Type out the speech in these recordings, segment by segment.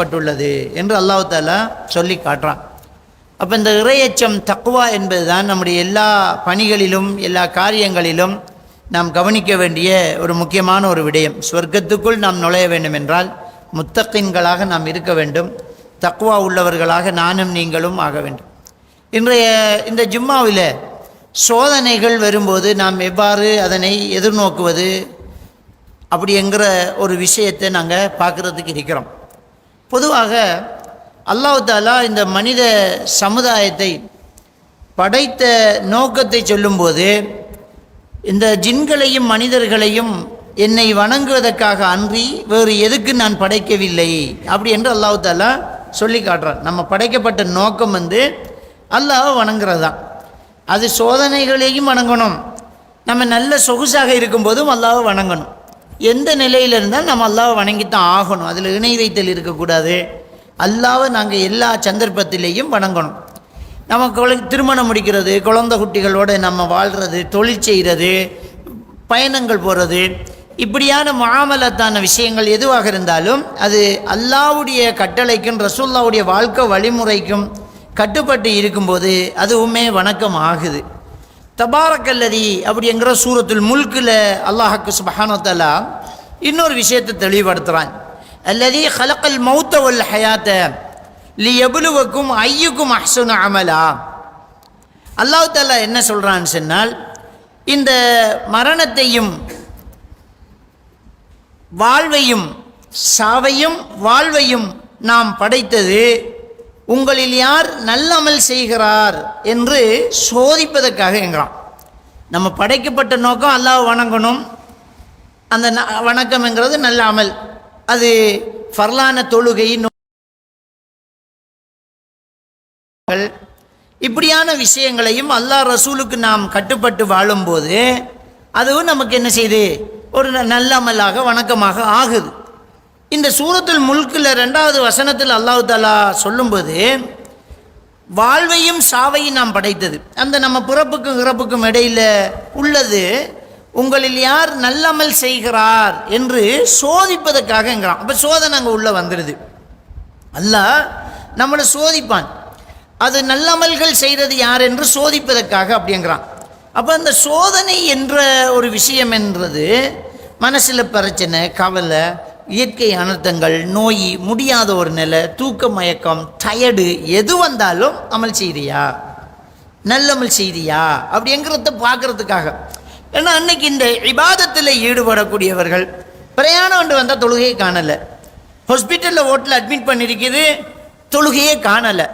பட்டுள்ளது என்று அல்லாஹு தாலா சொல்லி காட்டுறான். அப்போ இந்த இறையச்சம் தக்குவா என்பதுதான் நம்முடைய எல்லா பணிகளிலும் எல்லா காரியங்களிலும் நாம் கவனிக்க வேண்டிய ஒரு முக்கியமான ஒரு விடயம். சொர்க்கத்துக்குள் நாம் நுழைய வேண்டும் என்றால் முத்தக்கின்களாக நாம் இருக்க வேண்டும். தக்குவா உள்ளவர்களாக நானும் நீங்களும் ஆக வேண்டும். இன்றைய இந்த ஜும்மாவில் சோதனைகள் வரும்போது நாம் எவ்வாறு அதனை எதிர்நோக்குவது? அப்படிங்கிற ஒரு விஷயத்தை நாங்கள் பார்க்குறதுக்கு இருக்கிறோம். பொதுவாக அல்லாஹ் தாலா இந்த மனித சமுதாயத்தை படைத்த நோக்கத்தை சொல்லும்போது இந்த ஜின்களையும் மனிதர்களையும் என்னை வணங்குவதற்காக அன்றி வேறு எதுக்கு நான் படைக்கவில்லை? அப்படி என்று அல்லாஹ் தாலா சொல்லி காட்டுறான். நம்ம படைக்கப்பட்ட நோக்கம் வந்து அல்லாஹ் வணங்குறது தான். அது சோதனைகளையும் வணங்கணும். நம்ம நல்ல சொகுசாக இருக்கும்போதும் அல்லாவை வணங்கணும். எந்த நிலையில் இருந்தால் நம்ம அல்லாவை வணங்கித்தான் ஆகணும். அதில் இணை வைத்தல் இருக்கக்கூடாது. அல்லாவை நாங்கள் எல்லா சந்தர்ப்பத்திலேயும் வணங்கணும். நம்ம குழ திருமணம் முடிக்கிறது குழந்தை குட்டிகளோடு நம்ம வாழ்கிறது தொழில் செய்கிறது பயணங்கள் போகிறது இப்படியான மாமலத்தான விஷயங்கள் எதுவாக இருந்தாலும் அது அல்லாவுடைய கட்டளைக்கும் ரசூல்லாவுடைய வாழ்க்கை வழிமுறைக்கும் கட்டுப்பட்டு இருக்கும்போது அதுவுமே வணக்கம் ஆகுது. தபாரக்கல்லதி அப்படிங்கிற சூரத்துல் முல்கில் அல்லாஹாக்கு சுபஹானத்தலா இன்னொரு விஷயத்தை தெளிவுபடுத்துகிறான் அல்லதி ஹலக்கல் மௌத்த வல் ஹயாத்த லி எபுலுவக்கும் ஐயுக்கும் அஹ்சுன அமலா. அல்லாஹ் தாலா என்ன சொல்கிறான்னு சொன்னால் இந்த மரணத்தையும் வாழ்வையும் சாவையும் வாழ்வையும் நாம் படைத்தது உங்களில் யார் நல்லமல் செய்கிறார் என்று சோதிப்பதற்காக என்கிறான் நம்ம படைக்கப்பட்ட நோக்கம் அல்லாஹ் வணங்கணும். அந்த ந- வணக்கம்ங்கிறது நல்ல அமல். அது ஃபர்லான தொழுகை இப்படியான விஷயங்களையும் அல்லாஹ் ரசூலுக்கு நாம் கட்டுப்பட்டு வாழும்போது அதுவும் நமக்கு என்ன செய்யுது ஒரு நல்ல அமலாக வணக்கமாக ஆகுது. இந்த சூரத்தில் முல்கில் ரெண்டாவது வசனத்தில் அல்லாஹு தாலா சொல்லும்போது வாழ்வையும் சாவையும் நாம் படைத்தது. அந்த நம்ம பிறப்புக்கும் இறப்புக்கும் இடையில் உள்ளது. உங்களில் யார் நல்லமல் செய்கிறார் என்று சோதிப்பதற்காகங்கிறான் அப்போ சோதனை அங்கே உள்ளே வந்துடுது அல்லாஹ் நம்மளை சோதிப்பான். அது நல்லமல்கள் செய்கிறது யார் என்று சோதிப்பதற்காக அப்படிங்கிறான் அப்போ அந்த சோதனை என்ற ஒரு விஷயம் என்றது மனசில் பிரச்சனை கவலை இயற்கை அனர்த்தங்கள் நோய் முடியாத ஒரு நிலை தூக்க மயக்கம் டயர்டு எது வந்தாலும் அமல் செய்தியா? நல்லமல் செய்தியா? அப்படிங்கிறத பார்க்கறதுக்காக. ஏன்னா அன்னைக்கு இந்த விவாதத்தில் ஈடுபடக்கூடியவர்கள் பிரயாணம் கொண்டு வந்தால் தொழுகையை காணலை. ஹாஸ்பிட்டலில் ஓட்டில் அட்மிட் பண்ணியிருக்குது தொழுகையே காணலை.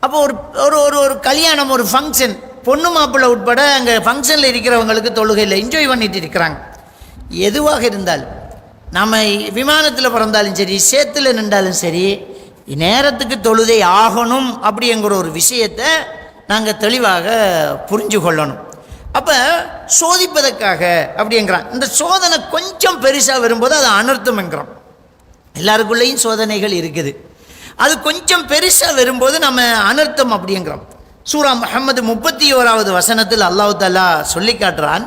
அப்போ ஒரு ஒரு ஒரு ஒரு கல்யாணம் ஒரு ஃபங்க்ஷன் பொண்ணு மாப்பிள்ளை உட்பட அங்கே ஃபங்க்ஷனில் இருக்கிறவங்களுக்கு தொழுகையில் என்ஜாய் பண்ணிட்டு இருக்கிறாங்க. எதுவாக இருந்தாலும். நம்ம விமானத்தில் பிறந்தாலும் சரி சேத்துல நின்றாலும் சரி நேரத்துக்கு தொழுதை ஆகணும் அப்படிங்கிற ஒரு விஷயத்தை நாங்கள் தெளிவாக புரிஞ்சு கொள்ளணும். அப்போ சோதிப்பதற்காக அப்படிங்கிறான். இந்த சோதனை கொஞ்சம் பெருசாக வரும்போது அது அனர்த்தம்ங்கிறோம் எல்லாருக்குள்ளேயும் சோதனைகள் இருக்குது. அது கொஞ்சம் பெருசாக வரும்போது நம்ம அனர்த்தம் அப்படிங்கிறோம் சூரா முகமது முப்பத்தி ஓராவது வசனத்தில் அல்லாஹு தாலா சொல்லி காட்டுறான்.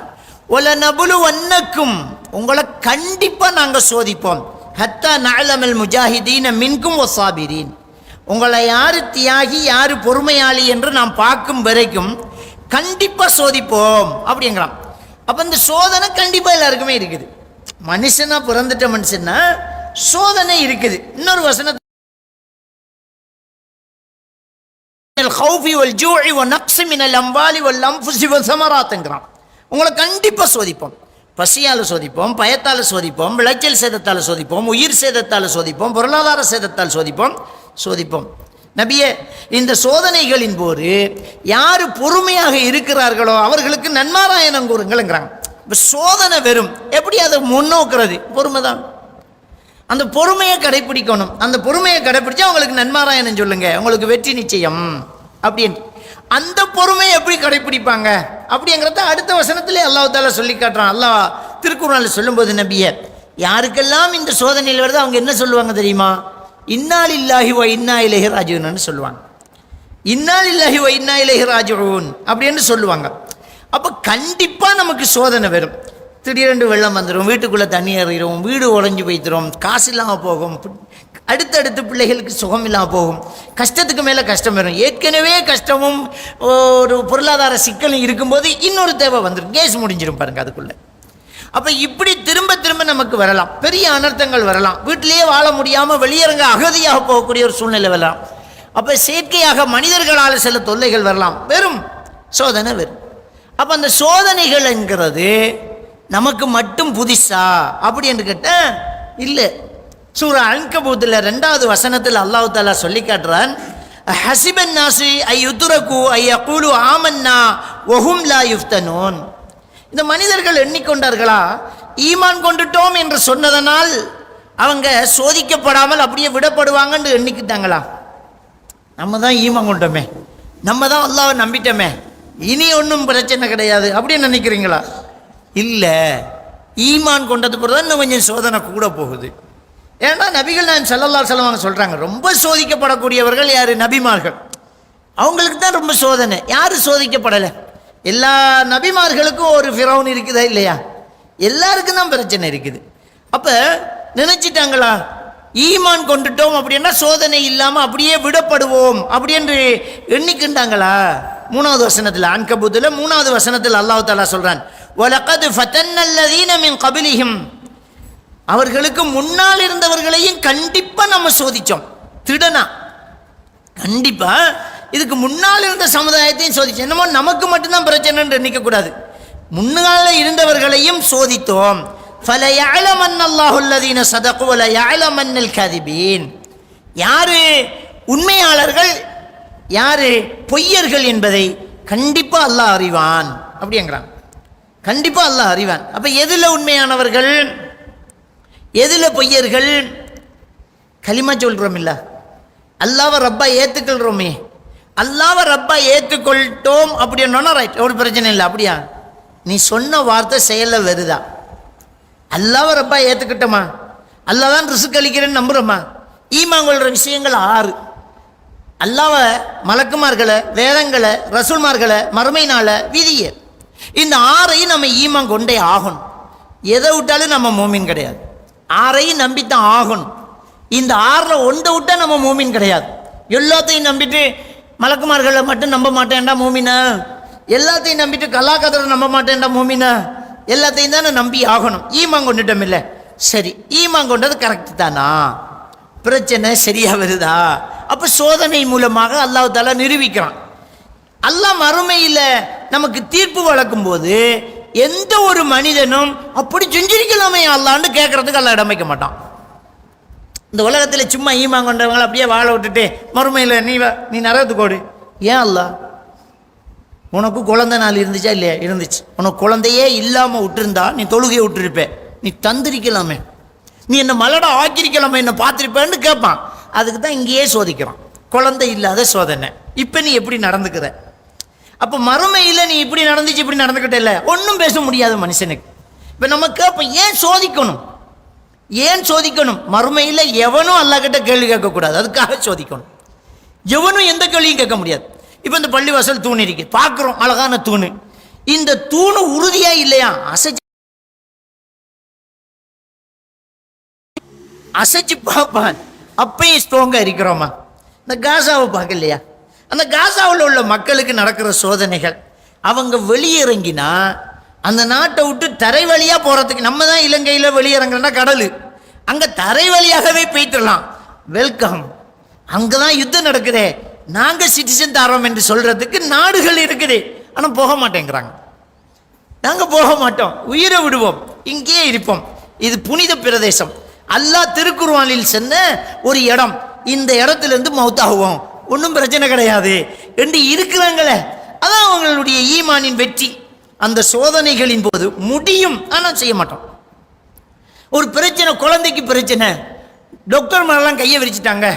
ஒல நபுலு வன்னக்கும். உங்களை கண்டிப்பாக நாங்கள் சோதிப்போம். ஹத்தா நாளமல் முஜாஹிதீன மின்கும் ஒசாபிரீன் உங்களை யார் தியாகி யார் பொறுமையாளி என்று நாம் பார்க்கும் வரைக்கும் கண்டிப்பாக சோதிப்போம் அப்படிங்கிறான் அப்போ இந்த சோதனை கண்டிப்பாக எல்லாருக்குமே இருக்குது. மனுஷனாக பிறந்துட்ட மனுஷன்னா சோதனை இருக்குது. இன்னொரு வசன الخوف والجوع ونقص من الأموال والأنفس والثمرات انقرأ உங்களை கண்டிப்பாக சோதிப்போம். பசியால் சோதிப்போம் பயத்தால் சோதிப்போம் விளைச்சல் சேதத்தால் சோதிப்போம் உயிர் சேதத்தால் சோதிப்போம் பொருளாதார சேதத்தால் சோதிப்போம் சோதிப்போம். நபியே இந்த சோதனைகளின் போது யார் பொறுமையாக இருக்கிறார்களோ அவர்களுக்கு நன்மாராயணம் கூறுங்கள்ங்கிறாங்க. இப்போ சோதனை வெறும் எப்படி அதை முன்னோக்குறது? பொறுமை தான் அந்த பொறுமையை கடைப்பிடிக்கணும். அந்த பொறுமையை கடைப்பிடிச்சா உங்களுக்கு நன்மாராயணம் சொல்லுங்கள் உங்களுக்கு வெற்றி நிச்சயம். அப்படின்ட்டு அந்த பொறுமையை எப்படி கடைப்பிடிப்பாங்க? அப்படிங்கிறத அடுத்த வசனத்திலே அல்லாஹ் தாலா சொல்லி காட்டுறான். அல்லாஹ் திருக்குறளில் சொல்லும்போது நபிய யாருக்கெல்லாம் இந்த சோதனையில் வருது அவங்க என்ன சொல்லுவாங்க தெரியுமா? இன்னால் இல்லாஹி வ இன்னா இலஹி ராஜுன்னு சொல்லுவாங்க. இன்னால் இல்லாஹி வ இன்னா இலஹி ராஜுன் அப்படின்னு சொல்லுவாங்க. அப்போ கண்டிப்பாக நமக்கு சோதனை வரும். திடீரென்று வெள்ளம் வந்துடும் வீட்டுக்குள்ளே தண்ணி ஏறிடும் வீடு உடஞ்சி போய்த்திரும் காசு இல்லாமல் போகும். அடுத்தடுத்து பிள்ளைகளுக்கு சுகம் இல்லாமல் போகும். கஷ்டத்துக்கு மேலே கஷ்டம் வரும். ஏற்கனவே கஷ்டமும் ஒரு பொருளாதார சிக்கலும் இருக்கும்போது இன்னொரு தேவை வந்துடும் கேஸ் முடிஞ்சிடும் பாருங்க அதுக்குள்ளே. அப்போ இப்படி திரும்ப திரும்ப நமக்கு வரலாம். பெரிய அனர்த்தங்கள் வரலாம். வீட்டிலேயே வாழ முடியாமல் வெளியரங்க அகதியாக போகக்கூடிய ஒரு சூழ்நிலை வரலாம். அப்போ செயற்கையாக மனிதர்களால் சில தொல்லைகள் வரலாம். வெறும் சோதனை வரும் அப்போ அந்த சோதனைகள்ங்கிறது நமக்கு மட்டும் புதுசா? அப்படி என்று கேட்டேன் இல்லை. சூரா அன்கபூத்தில் ரெண்டாவது வசனத்தில் அல்லாஹு தாலா சொல்லி காட்டுறான் ஹசிபன் நாசி ஐ யுத்துரகு ஐ அகூலு ஆமன்னா ஒஹும் லா யுஃப்தனோன். இந்த மனிதர்கள் எண்ணிக்கொண்டார்களா? ஈமான் கொண்டுட்டோம் என்று சொன்னதனால் அவங்க சோதிக்கப்படாமல் அப்படியே விடப்படுவாங்கன்னு எண்ணிக்கிட்டாங்களா? நம்ம தான் ஈமான் கொண்டோமே. நம்ம தான் அல்லாவை நம்பிட்டோமே. இனி ஒன்றும் பிரச்சனை கிடையாது அப்படின்னு நினைக்கிறீங்களா? இல்லை. ஈமான் கொண்டது பிறகு தான் இன்னும் கொஞ்சம் சோதனை கூட போகுது. ஏன்னா நபிகள் நான் செல்லல்லா செல்லவாங்க சொல்கிறாங்க ரொம்ப சோதிக்கப்படக்கூடியவர்கள் யார்? நபிமார்கள். அவங்களுக்கு தான் ரொம்ப சோதனை. யார் சோதிக்கப்படலை. எல்லா நபிமார்களுக்கும் ஒரு ஃபிரௌன் இருக்குதா இல்லையா? எல்லாருக்கும் தான் பிரச்சனை இருக்குது. அப்போ நினச்சிட்டாங்களா? ஈமான் கொண்டுட்டோம் அப்படின்னா சோதனை இல்லாமல் அப்படியே விடப்படுவோம் அப்படி என்று எண்ணிக்கின்றாங்களா? மூணாவது வசனத்தில் அன்கபூத்தில் மூணாவது வசனத்தில் அல்லாஹ் தாலா சொல்கிறான் ஒலக்கது ஃபத்தன்னல்லதீன மின் கபிலிஹிம். அவர்களுக்கு முன்னால் இருந்தவர்களையும் கண்டிப்பாக நம்ம சோதித்தோம் திடனா கண்டிப்பாக இதுக்கு முன்னால் இருந்த சமுதாயத்தையும் சோதித்தோம் என்னமோ நமக்கு மட்டும்தான் பிரச்சனைன்னு நினைக்கக்கூடாது முன்னால் இருந்தவர்களையும் சோதித்தோம். ஃபல யாழமன் அல்லாஹுல்லதீன சதகுவல யாழமன்னல் கதிபீன். யார்? உண்மையாளர்கள். யார்? பொய்யர்கள் என்பதை கண்டிப்பாக அல்லாஹ் அறிவான். அப்படிங்கிறான் கண்டிப்பாக அல்லாஹ் அறிவான். அப்போ எதில் உண்மையானவர்கள்? எதில் பொய்யர்கள்? களிமா சொல்கிறோம் இல்லை அல்லாவை ரப்பா ஏற்றுக்கொள்கிறோமே அல்லாவை ரப்பா ஏற்றுக்கொள்ட்டோம் அப்படின்னா ரைட் ஒரு பிரச்சனை இல்லை அப்படியா? நீ சொன்ன வார்த்தை செயலில் வருதா? அல்லாவை ரப்பா ஏற்றுக்கிட்டோமா அல்லா தான் ரிசுக் அளிக்கிறேன்னு நம்புகிறோமா ஈமாங்கொள்கிற விஷயங்கள் ஆறு. அல்லாவை மலக்குமார்களை வேதங்களை ரசூல்மார்களை மறுமையினால நாள விதிய இந்த ஆறையும் நம்ம ஈமான் கொண்டே ஆகணும். எதை விட்டாலும் நம்ம மோமின் கிடையாது. ஆறையும் நம்பித்தான் ஆகணும். இந்த ஆறில் ஒன்றை விட்டா நம்ம மூமின் கிடையாது. எல்லாத்தையும் நம்பிட்டு மலக்குமார்களை மட்டும் நம்ப மாட்டேன்டா மூமினா. எல்லாத்தையும் நம்பிட்டு கலாக்கதரை நம்ப மாட்டேன்டா மூமினா. எல்லாத்தையும் தானே நம்பி ஆகணும். ஈமான் கொண்டுட்டோம் இல்லை. சரி ஈமான் கொண்டது கரெக்டு தானா? பிரச்சனை சரியாக வருதா? அப்போ சோதனை மூலமாக அல்லாஹ் நிரூபிக்கிறான். அல்லாஹ் மறுமையில் நமக்கு தீர்ப்பு வழக்கும் போது எந்த ஒரு மனிதனும் அப்படி செஞ்சிருக்கலாமே அல்லான்னு கேட்கறதுக்கு அல்லாஹ் இடம் வைக்க மாட்டான். இந்த உலகத்தில் சும்மா ஈமான் கொண்டவங்களை அப்படியே வாழ விட்டுட்டு மறுமையில் நீ நீ நரகத்துக்கு ஓடு. ஏன் அல்ல உனக்கு குழந்தை நாள் இருந்துச்சா இல்லையா? இருந்துச்சு. உனக்கு குழந்தையே இல்லாமல் விட்டுருந்தா நீ தொழுகையை விட்டுருப்பேன் நீ தந்திருக்கலாமே. நீ என்ன மலடா ஆக்கிரிக்கலாமே என்ன பார்த்துருப்பேன்னு கேட்பான் அதுக்கு தான் இங்கேயே சோதிக்கிறான். குழந்தை இல்லாத சோதனை. இப்போ நீ எப்படி நடந்துக்கிற? அப்போ மறுமையில் நீ இப்படி நடந்துச்சு இப்படி நடந்துக்கிட்டே ஒன்றும் பேச முடியாது மனுஷனுக்கு. இப்போ நம்ம கேட்போம் ஏன் சோதிக்கணும்? ஏன் சோதிக்கணும்? மறுமையில் எவனும் அல்லாக்கிட்ட கேள்வி கேட்கக்கூடாது. அதுக்காக சோதிக்கணும். எவனும் எந்த கேள்வியும் கேட்க முடியாது. இப்போ இந்த பள்ளிவாசல் தூண் இருக்கு. பார்க்குறோம் அழகான தூண். இந்த தூணு உறுதியா இல்லையா? அசைச்சு அசைச்சு பார்ப்பான். அப்பயும் ஸ்ட்ராங்காக இருக்கிறோமா? இந்த காசாவை பார்க்கலையா? அந்த காசாவில் உள்ள மக்களுக்கு நடக்கிற சோதனைகள். அவங்க வெளியிறங்கினா அந்த நாட்டை விட்டு தரை வழியாக போகிறதுக்கு நம்ம தான் இலங்கையில் வெளியிறங்குறோன்னா கடல். அங்கே தரை வழியாகவே போயிட்டுலாம் வெல்கம் அங்கே தான் யுத்தம் நடக்குதே. நாங்கள் சிட்டிசன் தரோம் என்று சொல்கிறதுக்கு நாடுகள் இருக்குது. ஆனால் போக மாட்டேங்கிறாங்க. நாங்கள் போக மாட்டோம். உயிரை விடுவோம். இங்கேயே இருப்போம். இது புனித பிரதேசம். அல்லாஹ் திருக்குர்ஆனில் சென்ன ஒரு இடம். இந்த இடத்துல இருந்து மௌத்தாகுவோம். ஒன்றும் பிரச்சனை கிடையாது என்று இருக்கிறாங்களே. அதான் அவங்களுடைய ஈமானின் வெற்றி. அந்த சோதனைகளின் போது முடியும். ஆனால் செய்ய மாட்டோம். ஒரு பிரச்சனை குழந்தைக்கு பிரச்சனை. டாக்டர் மேலாம் கையை விரிச்சிட்டாங்க.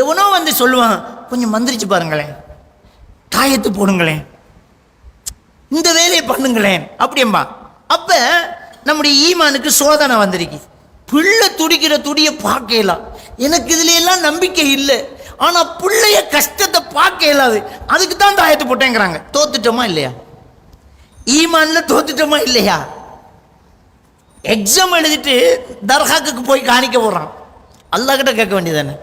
எவனோ வந்து சொல்லுவான் கொஞ்சம் மந்திரிச்சு பாருங்களேன். காயத்து போடுங்களேன். இந்த வேலையை பண்ணுங்களேன். அப்படியம்பா அப்போ நம்முடைய ஈமானுக்கு சோதனை வந்திருக்கு. பிள்ளை துடிக்கிற துடியை பார்க்கலாம் எனக்கு இதுல எல்லாம் நம்பிக்கை இல்லை. ஆனா பிள்ளைய கஷ்டத்தை பார்க்க இயலாது. அதுக்கு தான் தாயத்து போட்டேங்கிறாங்க. தோத்துட்டோமா இல்லையா? ஈமான்ல தோத்துட்டோமா இல்லையா? எக்ஸாம் எழுதிட்டு தர்காக்கு போய் காணிக்க போடுறான் அல்லாஹ்கிட்ட கேட்க வேண்டியதானே